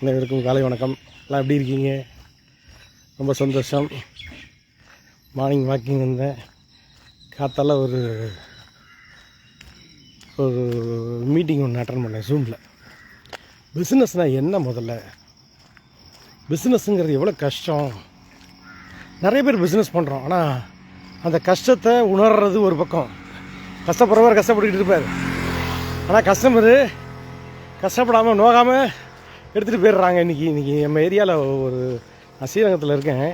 அனைவருக்கும் காலை வணக்கம். எல்லாம் எப்படி இருக்கீங்க? ரொம்ப சந்தோஷம். மார்னிங் வாக்கிங் வந்தேன். காத்தால ஒரு ஒரு மீட்டிங் ஒன்று அட்டன் பண்ணேன் ஜூமில் பிஸ்னஸ்னால் என்ன முதல்ல? பிஸ்னஸ்ங்கிறது எவ்வளோ கஷ்டம்? நிறைய பேர் பிஸ்னஸ் பண்ணுறோம் ஆனால் அந்த கஷ்டத்தை உணர்றது ஒரு பக்கம். கஷ்டப்படுறவர் கஷ்டப்பட்டுக்கிட்டு இருப்பார். ஆனால் கஸ்டமரு கஷ்டப்படாமல் நோகாமல் எடுத்துகிட்டு போயிடுறாங்க. இன்றைக்கி இன்றைக்கி நம்ம ஏரியாவில் ஒரு நான் ஸ்ரீரங்கத்தில் இருக்கேன்.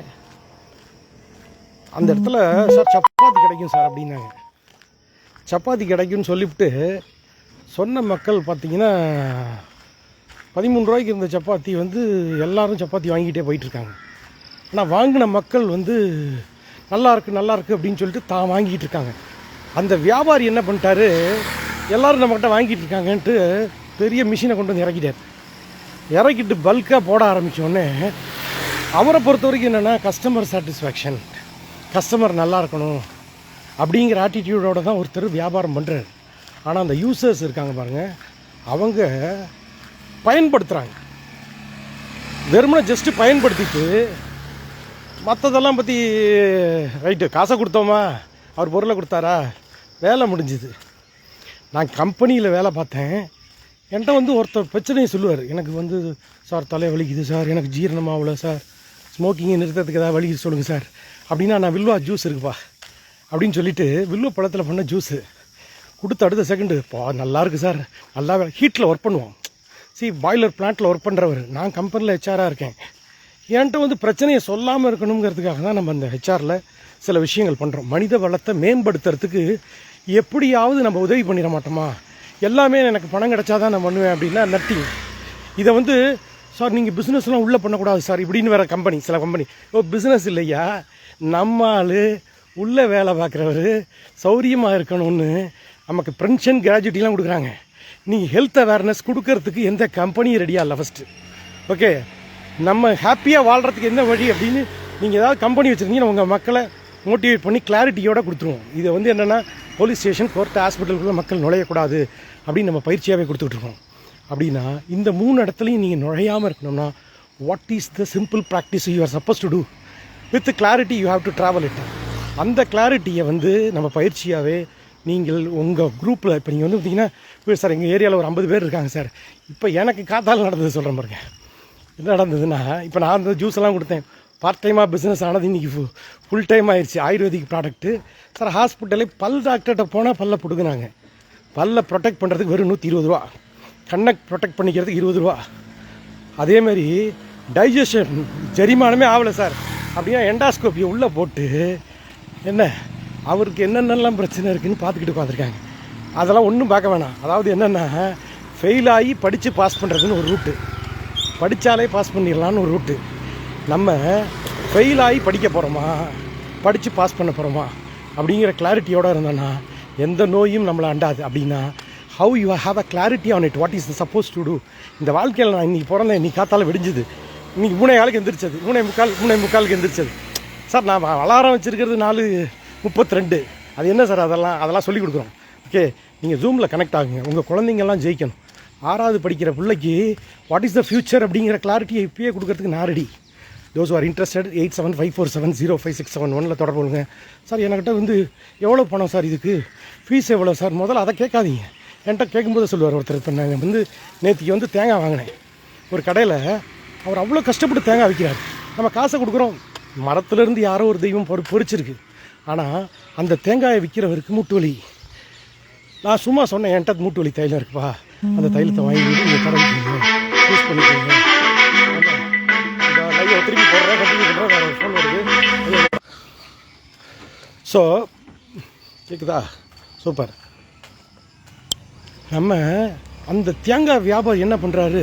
அந்த இடத்துல சார் சப்பாத்தி கிடைக்கும் சார் அப்படின்னாங்க. சப்பாத்தி கிடைக்கும்னு சொல்லிவிட்டு சொன்ன மக்கள் பார்த்திங்கன்னா பதிமூணு ரூபாய்க்கு இருந்த சப்பாத்தி வந்து எல்லாரும் சப்பாத்தி வாங்கிட்டே போயிட்டுருக்காங்க. ஆனால் வாங்கின மக்கள் வந்து நல்லா இருக்குது நல்லா அப்படின்னு சொல்லிட்டு தான் வாங்கிட்டு இருக்காங்க அந்த வியாபாரி என்ன பண்ணிட்டாரு எல்லாரும் நம்மக்கிட்ட வாங்கிட்டு இருக்காங்கன்ட்டு பெரிய மிஷினை கொண்டு வந்து இறக்கிட்டார். இறக்கிட்டு பல்காக போட ஆரம்பித்தோடனே அவரை பொறுத்த வரைக்கும் என்னென்னா கஸ்டமர் சாட்டிஸ்ஃபேக்ஷன் கஸ்டமர் நல்லா இருக்கணும் அப்படிங்கிற ஆட்டிடியூடோட தான் ஒருத்தர் வியாபாரம் பண்ணுறாரு ஆனால் அந்த யூசர்ஸ் இருக்காங்க பாருங்கள் அவங்க பயன்படுத்துகிறாங்க வெறுமனை ஜஸ்ட்டு பயன்படுத்திட்டு மற்றதெல்லாம் பற்றி ரைட்டு காசை கொடுத்தோமா? அவர் பொருளை கொடுத்தாரா? வேலை முடிஞ்சுது. நான் கம்பெனியில் வேலை பார்த்தேன். என்கிட்ட வந்து ஒருத்தர் பிரச்சனையை சொல்லுவார். எனக்கு வந்து சார் தலை வலிக்குது சார். எனக்கு ஜீரணமாகல சார். ஸ்மோக்கிங்கை நிறுத்தத்துக்கு ஏதாவது வலிக்குது சொல்லுங்கள் சார். அப்படின்னா நான் வில்வா ஜூஸ் இருக்குப்பா. அப்படின்னு சொல்லிட்டு வில்வ பழத்தில் பண்ண ஜூஸு. கொடுத்த அடுத்த செகண்டு பா நல்லாயிருக்கு சார். நல்லா ஹீட்டில் ஒர்க் பண்ணுவோம் சி பாய்லர் பிளான்ட்டில் ஒர்க் பண்ணுறவர் நான் கம்பெனியில் ஹெச்ஆராக இருக்கேன். என்கிட்ட வந்து பிரச்சனையை சொல்லாமல் இருக்கணுங்கிறதுக்காக தான் நம்ம அந்த ஹெச்ஆரில் சில விஷயங்கள் பண்ணுறோம் மனித வளத்தை மேம்படுத்துறதுக்கு எப்படியாவது நம்ம உதவி பண்ணிட மாட்டோமா? எல்லாமே எனக்கு பணம் கிடச்சா தான் நான் பண்ணுவேன் அப்படின்னா நத்திங் இதை வந்து சார் நீங்கள் பிஸ்னஸ்லாம் உள்ளே பண்ணக்கூடாது சார். இப்படின்னு வேறு கம்பெனி சில கம்பெனி ஓ பிஸ்னஸ் இல்லையா? நம்ம ஆள் உள்ளே வேலை பார்க்குறவர் சௌரியமாக இருக்கணும்னு நமக்கு பென்ஷன் கிராஜுவிட்டிலாம் கொடுக்குறாங்க. நீங்கள் ஹெல்த் அவேர்னஸ் கொடுக்கறதுக்கு எந்த கம்பெனியும் ரெடியாக இல்லை ஃபஸ்ட்டு ஓகே நம்ம ஹாப்பியாக வாழ்கிறதுக்கு என்ன வழி அப்படின்னு நீங்கள் ஏதாவது கம்பெனி வச்சுருந்தீங்கன்னா உங்கள் மக்களை மோட்டிவேட் பண்ணி கிளாரிட்டியோடு கொடுத்துருவோம். இதை வந்து என்னென்னா போலீஸ் ஸ்டேஷன் கோர்ட் ஹாஸ்பிட்டலுக்குள்ளே மக்கள் நுழையக்கூடாது அப்படின்னு நம்ம பயிற்சியாகவே கொடுத்துட்டு இருக்கோம். அப்படின்னா இந்த மூணு இடத்துலையும் நீங்கள் நுழையாமல் இருக்கணும்னா what is the simple practice you are supposed to do with clarity you have to travel it அந்த கிளாரிட்டியை வந்து நம்ம பயிற்சியாகவே நீங்கள் உங்கள் குரூப்பில் இப்போ நீங்கள் வந்து பார்த்தீங்கன்னா சார் எங்கள் ஏரியாவில் ஒரு ஐம்பது பேர் இருக்காங்க சார். இப்போ எனக்கு காத்தால் நடந்தது சொல்கிறேன் பாருங்க. என்ன நடந்ததுன்னா இப்போ நான் வந்து ஜூஸ் எல்லாம் கொடுத்தேன். பார்ட் டைமாக பிஸ்னஸ் ஆனது இன்றைக்கி ஃபு ஃபுல் டைம் ஆயிடுச்சு ஆயுர்வேதிக் ப்ராடக்ட்டு சார் ஹாஸ்பிட்டலே பல் டாக்டர்கிட்ட போனால் பல்ல பிடுங்குனாங்க. பல்ல ப்ரொடெக்ட் பண்ணுறதுக்கு வெறும் நூற்றி இருபது ரூபா. கண்ணை ப்ரொடெக்ட் பண்ணிக்கிறதுக்கு இருபது ரூபா. அதேமாரி டைஜஷன் ஜெரிமானமே ஆகலை சார். அப்படியே எண்டாஸ்கோப்பியை உள்ளே போட்டு என்ன அவருக்கு என்னென்னலாம் பிரச்சனை இருக்குதுன்னு பார்த்துக்கிட்டு உட்காந்துருக்காங்க அதெல்லாம் ஒன்றும் பார்க்க வேணாம். அதாவது என்னென்னா ஃபெயில் ஆகி படித்து பாஸ் பண்ணுறதுன்னு ஒரு ரூட்டு படித்தாலே பாஸ் பண்ணிடலான்னு ஒரு ரூட்டு நம்ம ஃபெயில் ஆகி படிக்க போகிறோமா படித்து பாஸ் பண்ண போகிறோமா அப்படிங்கிற கிளாரிட்டியோடு இருந்தோன்னா எந்த நோயும் நம்மளை அண்டாது. அப்படின்னா how you have a clarity on it what is supposed to do இந்த வாழ்க்கையில் நான் இன்றைக்கி பிறந்தேன். இன்னைக்கு காத்தால் விடிஞ்சுது. இன்னைக்கு மூணே காலுக்கு எந்திரிச்சது. மூணே முக்கால் மூணே முக்காலுக்கு எந்திரிச்சது. சார் நான் அலாரம் வச்சுருக்கிறது நாலு முப்பத்தி ரெண்டு அது என்ன சார்? அதெல்லாம் அதெல்லாம் சொல்லிக் கொடுக்குறோம். ஓகே நீங்கள் ஜூமில் கனெக்ட் ஆகுங்க. உங்கள் குழந்தைங்கெல்லாம் ஜெயிக்கணும். ஆறாவது படிக்கிற பிள்ளைக்கு வாட் இஸ் த ஃப்யூச்சர் அப்படிங்கிற கிளாரிட்டியை இப்பயே கொடுக்கறதுக்கு நான் ready those are interested eight seven five four seven zero five six seven ஒனில் தொடர்பு கொள்ளுங்க. சார் என்கிட்ட வந்து எவ்வளோ பணம் சார் இதுக்கு? ஃபீஸ் எவ்வளோ சார் முதல்ல அதை கேட்காதீங்க. என்கிட்ட கேட்கும்போது சொல்லுவார் ஒருத்தர். இப்போ நாங்கள் வந்து நேற்றுக்கு வந்து தேங்காய் வாங்கினேன். ஒரு கடையில் அவர் அவ்வளோ கஷ்டப்பட்டு தேங்காய் விற்கிறார். நம்ம காசை கொடுக்குறோம். மரத்துலேருந்து யாரோ ஒரு தெய்வம் பொறு பொறிச்சிருக்கு. ஆனால் அந்த தேங்காயை விற்கிறவருக்கு மூட்டு வலி நான் சும்மா சொன்னேன் என்கிட்ட மூட்டு வலி தைலம் இருக்குப்பா. அந்த தைலத்தை வாங்கி நீங்கள் தரவிக்கீங்க ஸோ கேட்குதா சூப்பர் நம்ம அந்த தேங்காய் வியாபாரி என்ன பண்ணுறாரு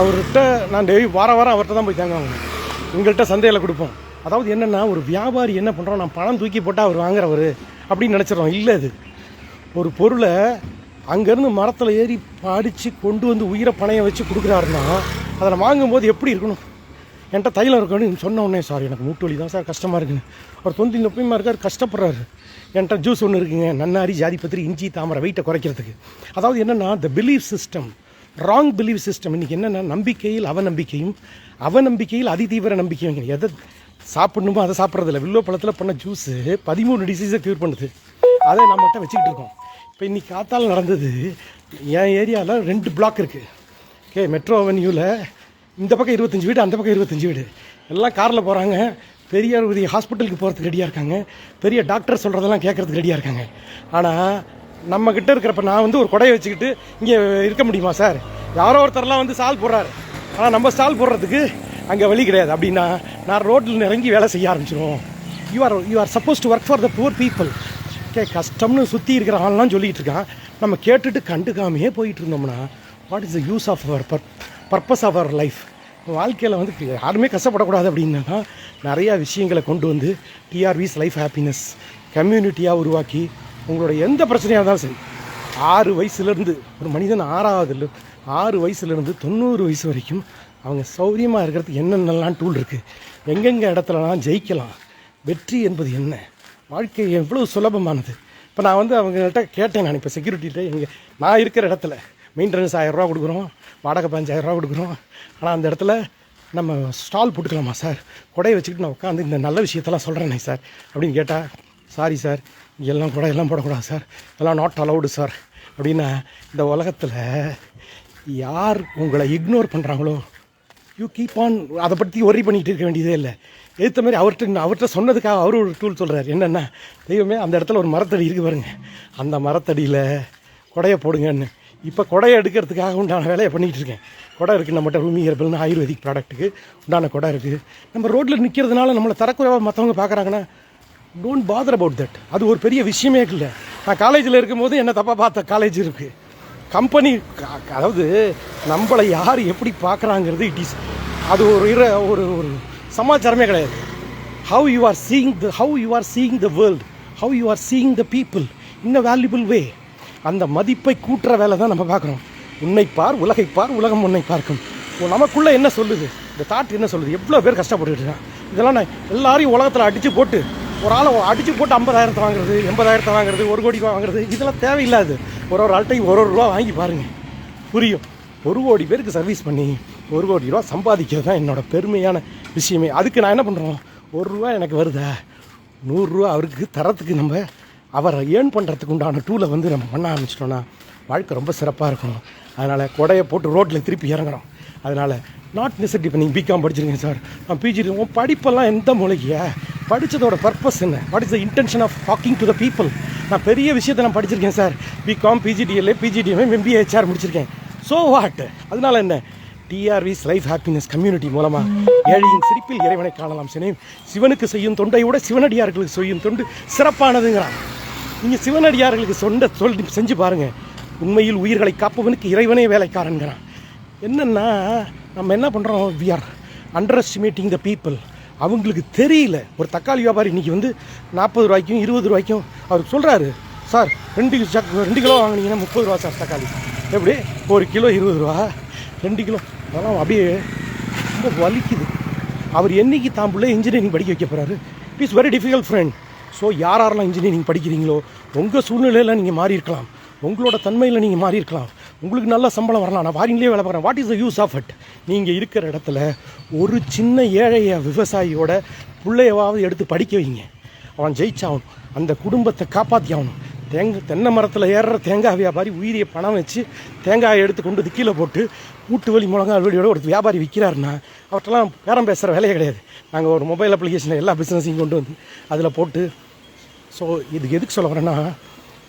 அவர்கிட்ட நான் டெய்லி வார வாரம் அவர்கிட்ட தான் போய் தேங்காய் வாங்குவேன். எங்கள்கிட்ட சந்தையில் கொடுப்போம். அதாவது என்னென்னா ஒரு வியாபாரி என்ன பண்ணுறோம் நான் பணம் தூக்கி போட்டால் அவர் வாங்குறவர் அப்படின்னு நினச்சிடறோம். இல்லை அது. ஒரு பொருளை அங்கேருந்து மரத்தில் ஏறி படித்து கொண்டு வந்து உயிரை பணையை வச்சு கொடுக்குறாருன்னா அதை வாங்கும்போது எப்படி இருக்கணும்? என்கிட்ட தைலம் இருக்கணும் சொன்ன உடனே சார் எனக்கு மூட்டு வலி தான் சார். கஷ்டமாக இருக்குன்னு. அவர் தொந்தி நொப்பியமாக இருக்கார் கஷ்டப்படுறாரு. என்கிட்ட ஜூஸ் ஒன்று இருக்குங்க. நன்னாரி ஜாதி பத்திரி இஞ்சி தாமரை வெயிட்டை குறைக்கிறதுக்கு. அதாவது என்னென்னா the belief system wrong believe system இன்றைக்கி என்னென்னா நம்பிக்கையில் அவநம்பிக்கையும் அவநம்பிக்கையில் அதிதீவிர நம்பிக்கையும் எதை சாப்பிடணுமோ அதை சாப்பிட்றதில்ல. வில்லோ பழத்தில் பண்ண ஜூஸு பதிமூணு டிசீஸை க்யூர் பண்ணுது. அதை நம்மகிட்ட வச்சுக்கிட்டு இருக்கோம். இப்போ இன்னைக்கு காத்தால் நடந்தது என் ஏரியாவில் ரெண்டு பிளாக் இருக்குது ஓகே மெட்ரோ அவென்யூவில் இந்த பக்கம் இருபத்தஞ்சி வீடு அந்த பக்கம் இருபத்தஞ்சி வீடு. எல்லாம் காரில் போகிறாங்க பெரிய ஒரு ஹாஸ்பிட்டலுக்கு போகிறதுக்கு ரெடியாக இருக்காங்க. பெரிய டாக்டர் சொல்கிறதெல்லாம் கேட்குறதுக்கு ரெடியாக இருக்காங்க. ஆனால் நம்மக்கிட்ட இருக்கிறப்ப நான் வந்து ஒரு கொடையை வச்சுக்கிட்டு இங்கே இருக்க முடியுமா சார்? யாரோ ஒருத்தர்லாம் வந்து ஸ்டால் போடுறாரு. ஆனால் நம்ம ஸ்டால் போடுறதுக்கு அங்கே வழி கிடையாது. அப்படின்னா நான் ரோட்டில் இறங்கி வேலை செய்ய ஆரம்பிச்சிருவோம். You are you are supposed to work for the poor people okay கஷ்டம்னு சுற்றி இருக்கிற ஆள்லாம் சொல்லிகிட்டு இருக்கான். நம்ம கேட்டுட்டு கண்டுக்காமையே போயிட்டு இருந்தோம்னா what is the use of our per purpose of our life வாழ்க்கையில் வந்து யாருமே கஷ்டப்படக்கூடாது அப்படின்னா நிறையா விஷயங்களை கொண்டு வந்து டிஆர்விஸ் லைஃப் ஹாப்பினஸ் கம்யூனிட்டியாக உருவாக்கி உங்களோட எந்த பிரச்சனையாக இருந்தாலும் சரி ஆறு வயசுலேருந்து ஒரு மனிதன் ஆறாவதுல ஆறு வயசுலேருந்து தொண்ணூறு வயசு வரைக்கும் அவங்க சௌரியமாக இருக்கிறதுக்கு என்னென்னலாம் டூல் இருக்குது எங்கெங்கே இடத்துலலாம் ஜெயிக்கலாம் வெற்றி என்பது என்ன வாழ்க்கை எவ்வளோ சுலபமானது. இப்போ நான் வந்து அவங்கள்ட்ட கேட்டேன் நான் இப்போ செக்யூரிட்டிகிட்ட எங்கள் நான் இருக்கிற இடத்துல மெயின்டெனன்ஸ் ஆயிரரூவா கொடுக்குறோம் வாடகை பதினஞ்சாயிரரூவா கொடுக்குறோம். ஆனால் அந்த இடத்துல நம்ம ஸ்டால் போட்டுக்கலாமா சார்? கொடையை வச்சுக்கிட்டு நான் உட்காந்து இந்த நல்ல விஷயத்தெல்லாம் சொல்கிறேனே சார்? அப்படின்னு கேட்டால் சாரி சார். எல்லாம் கூட எல்லாம் போடக்கூடாது சார். எல்லாம் நாட் அலவுடு சார். அப்படின்னா இந்த உலகத்தில் யார் உங்களை இக்னோர் பண்ணுறாங்களோ யூ கீப் ஆன் அதை பற்றி ஒரி பண்ணிகிட்டு இருக்க வேண்டியதே இல்லை. ஏற்ற மாதிரி அவர்கிட்ட அவர்கிட்ட சொன்னதுக்காக அவர் ஒரு டூல் சொல்கிறார் என்னென்னா தெய்வமே அந்த இடத்துல ஒரு மரத்தடி இருக்குது பாருங்க. அந்த மரத்தடியில் கொடையை போடுங்கன்னு. இப்போ கொடையை எடுக்கிறதுக்காக உண்டான வேலையை பண்ணிகிட்டு இருக்கேன். கொடை இருக்குது நம்மகிட்ட ரூமி ஹெர்பல்னு ஆயுர்வேதிக் ப்ராடக்ட்டுக்கு உண்டான கொடை இருக்குது நம்ம ரோட்டில் நிற்கிறதுனால நம்மளை தரக்குறைவாக மற்றவங்க பார்க்குறாங்கன்னா டோன்ட் பாதர் அபவுட் தட் அது ஒரு பெரிய விஷயமே இல்லை. நான் காலேஜில் இருக்கும்போது என்ன தப்பாக பார்த்த காலேஜ் இருக்குது கம்பெனி அதாவது நம்மளை யார் எப்படி பார்க்குறாங்கிறது இட் இஸ் அது ஒரு இர ஒரு ஒரு சமாச்சாரமே கிடையாது. How you are seeing the how you are seeing the world how you are seeing the people in a valuable way அந்த மதிப்பை கூட்டுற வேலை தான் நம்ம பார்க்குறோம் உன்னை பார் உலகை பார் உலகம் உன்னை பார்க்கும். நமக்குள்ளே என்ன சொல்லுது? இந்த தாட் என்ன சொல்லுது? எவ்வளோ பேர் கஷ்டப்பட்டுட்டு இதெல்லாம் நான் எல்லாரையும் உலகத்தில் அடித்து போட்டு ஒரு ஆளை அடித்து போட்டு ஐம்பதாயிரத்தை வாங்குறது எண்பதாயிரத்தை வாங்குறது ஒரு கோடி வாங்குறது இதெல்லாம் தேவையில்லாது. ஒரு ஒரு ஆள்கிட்டையும் ஒரு ஒரு ரூபா வாங்கி பாருங்கள் புரியும்? ஒரு கோடி பேருக்கு சர்வீஸ் பண்ணி ஒரு கோடி ரூபா சம்பாதிக்கிறது தான் என்னோட பெருமையான விஷயமே. அதுக்கு நான் என்ன பண்ணுறோம் ஒரு ரூபா எனக்கு வருதா? நூறுரூவா அவருக்கு தரத்துக்கு நம்ம அவரை ஏர்ன் பண்ணுறதுக்கு உண்டான டூலை வந்து நம்ம பண்ண ஆரம்பிச்சிட்டோன்னா வாழ்க்கை ரொம்ப சிறப்பாக இருக்கும். அதனால் கொடையை போட்டு ரோட்டில் திருப்பி இறங்குறோம் அதனால் நாட் நெசட்டி இப்போ நீங்கள் பிகாம் படிச்சிருக்கீங்க சார் நான் பிஜி இருக்கோம் படிப்பெல்லாம் எந்த மூலைக்கியா படித்ததோட பர்பஸ் என்ன? What is the intention of talking to the people நான் பெரிய விஷயத்தை நான் படிச்சிருக்கேன் sir BCom PGDLA PGDMA MBA HR முடிச்சிருக்கேன். ஸோ வாட் அதனால என்ன? டிஆர்விஸ் லைஃப் ஹாப்பினஸ் கம்யூனிட்டி மூலமாக ஏழையின் சிரிப்பில் இறைவனை காணலாம். சினேம் சிவனுக்கு செய்யும் தொண்டை விட சிவனடியார்களுக்கு செய்யும் தொண்டு சிறப்பானதுங்கிறான். நீங்கள் சிவனடியார்களுக்கு சொந்த சொல் செஞ்சு பாருங்கள் உண்மையில் உயிர்களை காப்பவனுக்கு இறைவனே வேலைக்காரன்கிறான். என்னென்னா நம்ம என்ன பண்ணுறோம் we are under estimating the people அவங்களுக்கு தெரியல. ஒரு தக்காளி வியாபாரி இன்றைக்கி வந்து நாற்பது ரூபாய்க்கும் இருபது ரூபாய்க்கும் அவர் சொல்கிறாரு சார் ரெண்டு ரெண்டு கிலோ வாங்கினீங்கன்னா முப்பது ரூபா சார் தக்காளி. எப்படி? ஒரு கிலோ இருபது ரூபா? ரெண்டு கிலோ. அதெல்லாம் அப்படியே ரொம்ப வலிக்குது. அவர் என்னைக்கு தான் பிள்ளை இன்ஜினியரிங் படிக்க வைக்க போகிறாரு it is very difficult friend so யார் யாரெல்லாம் இன்ஜினியரிங் படிக்கிறீங்களோ உங்கள் சூழ்நிலையில் நீங்கள் மாறி இருக்கலாம். உங்களோட தன்மையில் நீங்கள் மாறி இருக்கலாம். உங்களுக்கு நல்ல சம்பளம் வரலாம். நான் வாரிங்களே வேலை பார்க்குறேன். What is the use of it நீங்கள் இருக்கிற இடத்துல ஒரு சின்ன ஏழைய விவசாயியோட பிள்ளையவாவது எடுத்து படிக்க வைங்க. அவன் ஜெயிச்சாகணும். அந்த குடும்பத்தை காப்பாற்றி ஆகணும் தேங்காய் தென்னை மரத்தில் ஏறுற தேங்காய் வியாபாரி உயிரியை பணம் வச்சு தேங்காயை எடுத்து கொண்டு வந்து கீழே போட்டு கூட்டு வழி முழங்கா வழியோட ஒரு வியாபாரி விற்கிறாருன்னா அவர்கிட்டலாம் பேரம் பேசுகிற வேலையே கிடையாது. நாங்கள் ஒரு மொபைல் அப்ளிகேஷனில் எல்லா பிஸ்னஸையும் கொண்டு வந்து அதில் போட்டு ஸோ இதுக்கு எதுக்கு சொல்ல வரேன்னா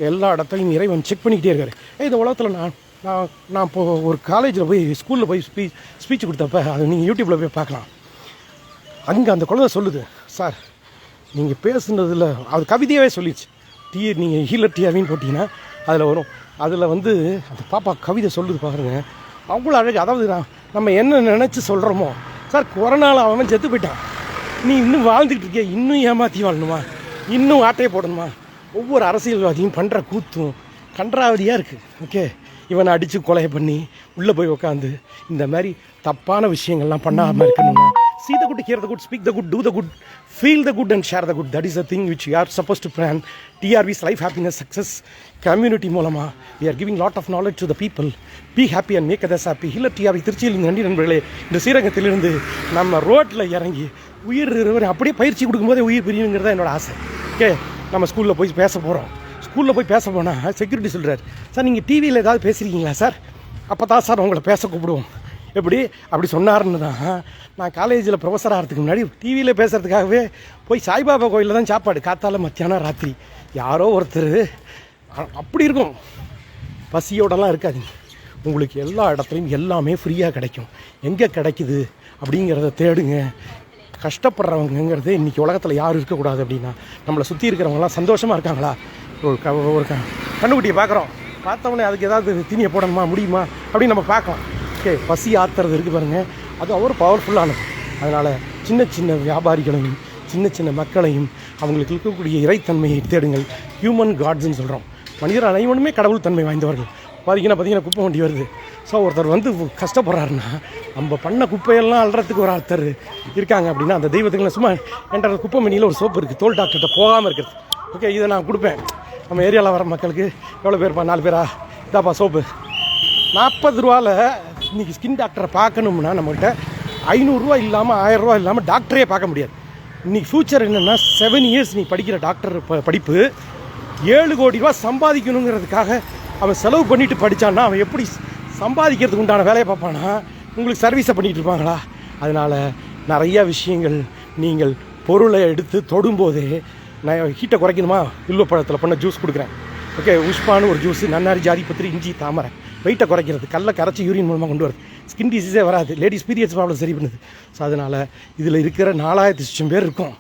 எல்லா இடத்தையும் இறைவன் செக் பண்ணிக்கிட்டே இருக்காரு. ஏ இந்த உலகத்தில் நான் நான் நான் இப்போ ஒரு காலேஜில் போய் ஸ்கூலில் போய் ஸ்பீச் ஸ்பீச் கொடுத்தப்ப அது நீங்கள் யூடியூப்பில் போய் பார்க்கலாம். அங்கே அந்த குழந்தை சொல்லுது சார் நீங்கள் பேசுனதில் அது கவிதையாகவே சொல்லிடுச்சு டீ நீங்கள் ஹீலர் டிஆர்வின்னு போட்டிங்கன்னா அதில் வரும். அதில் வந்து அந்த பாப்பா கவிதை சொல்லுது பாருங்கள் அவ்வளோ அழகு. அதாவது நான் நம்ம என்ன நினச்சி சொல்கிறோமோ சார் கொரோனாவில் அவன் செத்து போயிட்டான். நீ இன்னும் வாழ்ந்துக்கிட்டு இருக்கிய? இன்னும் ஏமாற்றி வாழணுமா? இன்னும் ஆட்டையை போடணுமா? ஒவ்வொரு அரசியல்வாதியும் பண்ணுற கூத்தும் கன்றாவதியாக இருக்குது ஓகே? இவனை அடித்து கொலை பண்ணி உள்ளே போய் உட்காந்து இந்த மாதிரி தப்பான விஷயங்கள்லாம் பண்ணாமல் இருக்கணும்னா see the good hear the good speak the good do the good feel the good and share the good that is the thing which you are supposed to plan TRV's life happiness success community மூலமாக we are giving lot of knowledge to the people be happy and make us happy இல்லை TRV திருச்சியில் நன்றி நண்பர்களே. இந்த ஸ்ரீரங்கத்திலிருந்து நம்ம ரோட்டில் இறங்கி உயிர் இருவர் அப்படியே பயிற்சி கொடுக்கும்போதே உயிர் பிரியுங்கிறதா என்னோட ஆசை. ஓகே நம்ம ஸ்கூலில் போய் பேச போகிறோம் ஸ்கூலில் போய் பேச போனால் செக்யூரிட்டி சொல்கிறார் சார் நீங்கள் டிவியில் ஏதாவது பேசுகிறீங்களா சார்? அப்போ தான் சார் உங்களை பேச கூப்பிடுவோம். எப்படி? அப்படி சொன்னார்னு தான். நான் காலேஜில் ப்ரொஃபஸர் ஆகிறதுக்கு முன்னாடி டிவியில் பேசுகிறதுக்காகவே போய் சாய்பாபா கோயிலில் தான் சாப்பாடு காத்தால மத்தியானம் ராத்திரி. யாரோ ஒருத்தர். அப்படி இருக்கும். பசியோடலாம் இருக்காதுங்க. உங்களுக்கு எல்லா இடத்துலையும் எல்லாமே ஃப்ரீயாக கிடைக்கும். எங்கே கிடைக்குது? அப்படிங்கிறத தேடுங்க. கஷ்டப்படுறவங்கங்கிறது இன்றைக்கி உலகத்தில் யாரும் இருக்கக்கூடாது அப்படின்னா நம்மளை சுற்றி இருக்கிறவங்கலாம் சந்தோஷமாக இருக்காங்களா? ஒரு க ஒரு கண்ணுக்குட்டியை பார்க்குறோம். பார்த்தவொடனே அதுக்கு ஏதாவது தீனியை போடணுமா முடியுமா? அப்படின்னு நம்ம பார்க்கலாம். ஓகே பசி ஆத்துறது இருக்குது பாருங்கள் அது ஒரு பவர்ஃபுல்லானது அதனால் சின்ன சின்ன வியாபாரிகளையும் சின்ன சின்ன மக்களையும் அவங்களுக்கு இருக்கக்கூடிய இறைத்தன்மையை தேடுங்கள். ஹியூமன் காட்ஸ்ன்னு சொல்கிறோம் மனிதர் அனைவனுமே கடவுள் தன்மை வாய்ந்தவர்கள். பார்த்தீங்கன்னா பார்த்தீங்கன்னா குப்பை வண்டி வருது. ஸோ ஒருத்தர் வந்து கஷ்டப்படுறாருன்னா நம்ம பண்ண குப்பையெல்லாம் அல்றதுக்கு ஒரு ஒருத்தர் இருக்காங்க அப்படின்னா அந்த தெய்வத்துக்கு சும்மா என்ற குப்பை மணியில் ஒரு சோப்பு இருக்குது தோல் டாக்டர்கிட்ட போகாமல் இருக்கிறது. ஓகே இதை நான் கொடுப்பேன். நம்ம ஏரியாவில் வர மக்களுக்கு எவ்வளோ பேர்ப்பா நாலு பேரா? இதாப்பா சோப்பு. நாற்பது ரூபாவில் இன்றைக்கி ஸ்கின் டாக்டரை பார்க்கணும்னா நம்மகிட்ட ஐநூறுரூவா இல்லாமல் ஆயிரரூவா இல்லாமல் டாக்டரே பார்க்க முடியாது. இன்றைக்கி ஃப்யூச்சர் என்னென்னா செவன் இயர்ஸ் நீ படிக்கிற டாக்டர் ப படிப்பு ஏழு கோடி ரூபா சம்பாதிக்கணுங்கிறதுக்காக அவன் செலவு பண்ணிட்டு படித்தான்னா அவன் எப்படி சம்பாதிக்கிறதுக்கு உண்டான வேலையை பார்ப்பானா? உங்களுக்கு சர்வீஸை பண்ணிகிட்டு இருப்பாங்களா அதனால் நிறைய விஷயங்கள் நீங்கள் பொருளை எடுத்து தொடும்போதே நான் ஹீட்டை குறைக்கணுமா? வில்வ பழத்தில் பண்ண ஜூஸ் கொடுக்குறேன். ஓகே உஷ்பான்னு ஒரு ஜூஸ் நன்னாரி ஜாதி பத்திரி இஞ்சி தாமரை. வெயிட்டை குறைக்கிறது. கல்லை கரைச்சி யூரின் மூலமாக கொண்டு வருது ஸ்கின் டிசீஸே வராது. லேடிஸ் பீரியட்ஸ் ப்ராப்ளம் சரி பண்ணுது. ஸோ அதனால் இதில் இருக்கிற நாலாயிரத்தி லட்சம் பேர் இருக்கும்.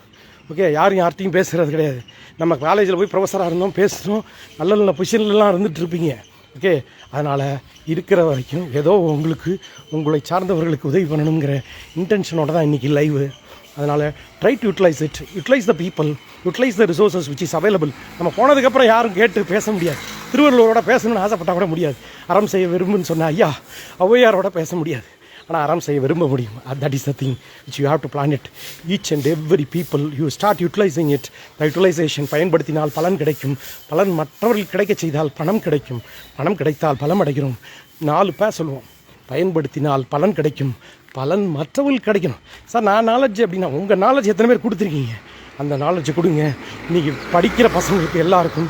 ஓகே யாரும் யார்ட்டையும் பேசுகிறது கிடையாது. நம்ம காலேஜில் போய் ப்ரொஃபஸராக இருந்தோம் பேசுகிறோம் நல்ல நல்ல பொசிஷன்லலாம் இருந்துகிட்ருப்பீங்க ஓகே? அதனால் இருக்கிற வரைக்கும் ஏதோ உங்களுக்கு உங்களை சார்ந்தவர்களுக்கு உதவி பண்ணணுங்கிற இன்டென்ஷனோட தான் இன்றைக்கி லைவு அதனால் try to utilise it utilise the people utilise the resources which is available நம்ம போனதுக்கப்புறம் யாரும் கேட்டு பேச முடியாது. திருவள்ளுவரோட பேசணும்னு ஆசைப்பட்டால் கூட முடியாது. அறம் செய்ய விரும்புன்னு சொன்ன ஐயா ஔவையாரோட பேச முடியாது. ஆனால் அறம் செய்ய விரும்ப முடியும். That is the thing which you have to plan it each and every people you start utilising it the utilisation பயன்படுத்தினால் பலன் கிடைக்கும். பலன் மற்றவர்கள் கிடைக்க செய்தால் பணம் கிடைக்கும். பணம் கிடைத்தால் பலம் அடைகிறோம். நாலு பேர் சொல்லுவோம். பயன்படுத்தினால் பலன் கிடைக்கும். பலன் மற்றவர்களுக்கு கிடைக்கணும். சார் நான் நாலேஜ் அப்படின்னா உங்கள் நாலேஜ் எத்தனை பேர் கொடுத்துருக்கீங்க? அந்த நாலேஜை கொடுங்க. இன்றைக்கி படிக்கிற பசங்களுக்கு எல்லாருக்கும்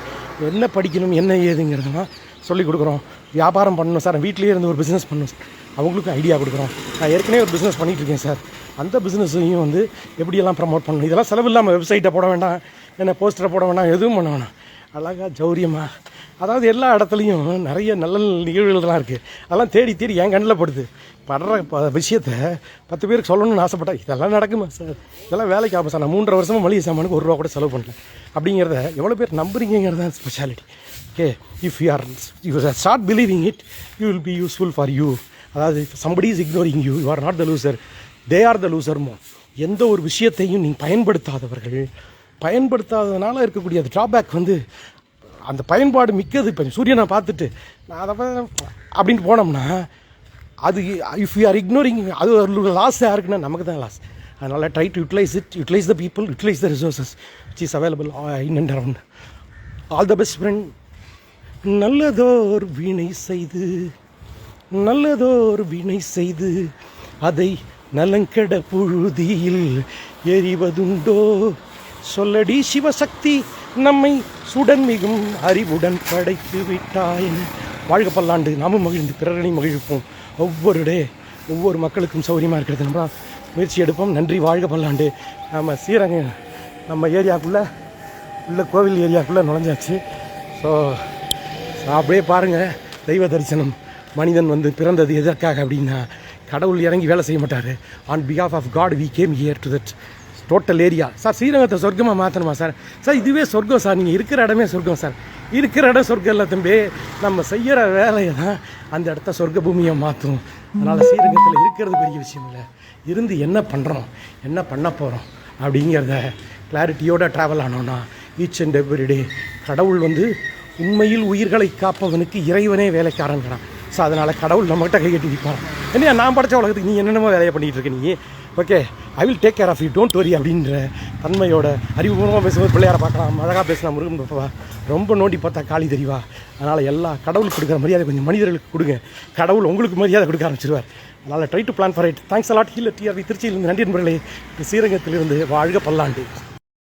என்ன படிக்கணும் என்ன ஏதுங்கிறதெல்லாம் சொல்லிக் கொடுக்குறோம். வியாபாரம் பண்ணணும் சார் வீட்டிலேயே இருந்து ஒரு பிஸ்னஸ் பண்ணணும் சார் அவங்களுக்கும் ஐடியா கொடுக்குறோம். நான் ஏற்கனவே ஒரு பிஸ்னஸ் பண்ணிகிட்டு இருக்கேன் சார் அந்த பிஸ்னஸையும் வந்து எப்படியெல்லாம் ப்ரமோட் பண்ணணும்? இதெல்லாம் செலவு இல்லாமல் வெப்சைட்டை போட வேண்டாம். என்ன போஸ்டரை போட வேண்டாம். எதுவும் பண்ண வேணாம். அழகாக ஜௌரியமாக அதாவது எல்லா இடத்துலையும் நிறைய நல்ல நிகழ்வுகள்லாம் இருக்குது அதெல்லாம் தேடி தேடி என் கண்ணில் படுது. படுற ப விஷயத்த பத்து பேருக்கு சொல்லணும்னு ஆசைப்பட்டேன் இதெல்லாம் நடக்குமா சார் இதெல்லாம் வேலைக்கு ஆகும் சார் நான் மூன்றரை வருஷமாக மளிகை சாமானுக்கு ஒரு ரூபா கூட செலவு பண்ணல. அப்படிங்கிறத எவ்வளோ பேர் நம்புறீங்கிறது தான் speciality okay if you are you start believing it you will be useful for you அதாவது somebody is ignoring you you are not the loser they are the லூசர்மோ எந்த ஒரு விஷயத்தையும் நீங்கள் பயன்படுத்தாதவர்கள் பயன்படுத்தாததுனால இருக்கக்கூடிய அந்த ட்ராபேக் வந்து அந்த பயன்பாடு மிக்கது. இப்போ சூரியனை பார்த்துட்டு நான் அதை அப்படின்னு போனோம்னா அது இஃப் யூ ஆர் இக்னோரிங் அது ஒரு லாஸ் யாருக்குன்னா நமக்கு தான் லாஸ் அதனால் try to utilise it utilise the people utilise the resources which is available in and around all the best friend நல்லதோர் வீணை செய்து நல்லதோர் வினை செய்து அதை நலங்கெட புழுதியில் எறிவதுண்டோ? சொல்லடி சிவசக்தி நம்மை சுடன் மிகும் அறிவுடன் படைத்து விட்டாய் வாழ்க பல்லாண்டு நாமும் மகிழ்ந்து பிறரனை மகிழ்ப்போம் ஒவ்வொரு டே ஒவ்வொரு மக்களுக்கும் சௌகரியமாக இருக்கிறது நம்ம முயற்சி எடுப்போம். நன்றி வாழ்க பல்லாண்டு. நம்ம சீரங்க நம்ம ஏரியாக்குள்ளே உள்ள கோவில் ஏரியாக்குள்ளே நுழைஞ்சாச்சு. ஸோ அப்படியே பாருங்கள் தெய்வ தரிசனம். மனிதன் வந்து பிறந்தது எதற்காக அப்படின்னா கடவுள் இறங்கி வேலை செய்ய மாட்டார். On because of of God we came here to that total area sir ஸ்ரீரங்கத்தை சொர்க்கமாக மாற்றணுமா சார் சார் இதுவே சொர்க்கம் சார் நீங்கள் இருக்கிற இடமே சொர்க்கம் சார் இருக்கிற இடம் சொர்க்கம் இல்லை தம்பி. நம்ம செய்கிற வேலையை தான் அந்த இடத்த சொர்க்க பூமியை மாற்றும் அதனால் ஸ்ரீரங்கத்தில் இருக்கிறது பெரிய விஷயம் இல்லை. இருந்து என்ன பண்ணுறோம் என்ன பண்ண போகிறோம் அப்படிங்கிறத கிளாரிட்டியோடு ட்ராவல் ஆனோன்னா ஈச் அண்ட் எவ்ரிடே கடவுள் வந்து உண்மையில் உயிர்களை காப்பவனுக்கு இறைவனே வேலைக்காரன்கிறான். ஸோ அதனால் கடவுள் நம்மகிட்ட கை கட்டி நிற்பார். என்னையா நான் படைச்ச உலகத்துக்கு நீ என்னென்னமோ வேலையை பண்ணிகிட்டு இருக்க நீ? Okay I will take care of you don't worry அப்படின்ற தன்மையோட அறிவுபூர்வமாக பேசும்போது பிள்ளையார பார்க்கலாம். அழகாக பேசினா முருகன் பாப்பா. ரொம்ப நோண்டி பார்த்தா காளி தெரிவா. அதனால் எல்லா கடவுளுக்கு கொடுக்குற மரியாதை கொஞ்சம் மனிதர்களுக்கு கொடுங்க. கடவுள் உங்களுக்கு மரியாதை கொடுக்க ஆரம்பிச்சிருவார். அதனால் try to plan for it thanks a lot heal TRV திருச்சியிலிருந்து நன்றி நண்பர்களே ஸ்ரீரங்கத்திலிருந்து வாழ்க பல்லாண்டு.